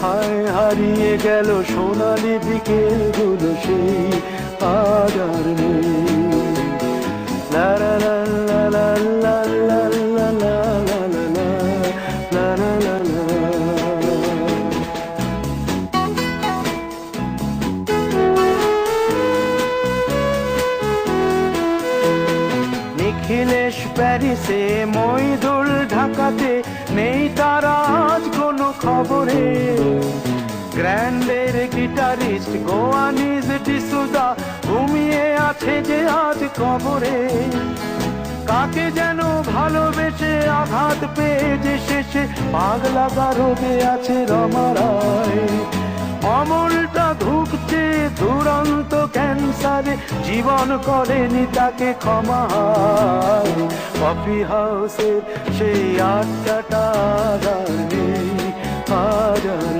হায় হারিয়ে গেল সোনালি বিকেলগুলো সেই আজ আর নিখিলেশ প্যারিসে মইদুল ঢাকাতে নেই তার আজ কোনো খবরে গ্র্যান্ডের গিটারিস্ট গোয়ানিজ ডিসুদা, ঘুমিয়ে আছে যে আজ কবরে। কাকে যেন ভালোবেসে আঘাত পেয়ে যে শেষে, পাগলা গারদে আছে রমারায় অমলটা ধুকছে দুরন্ত ক্যান্সারে, জীবন করেনি তাকে ক্ষমা কফি হাউসের সেই আটটা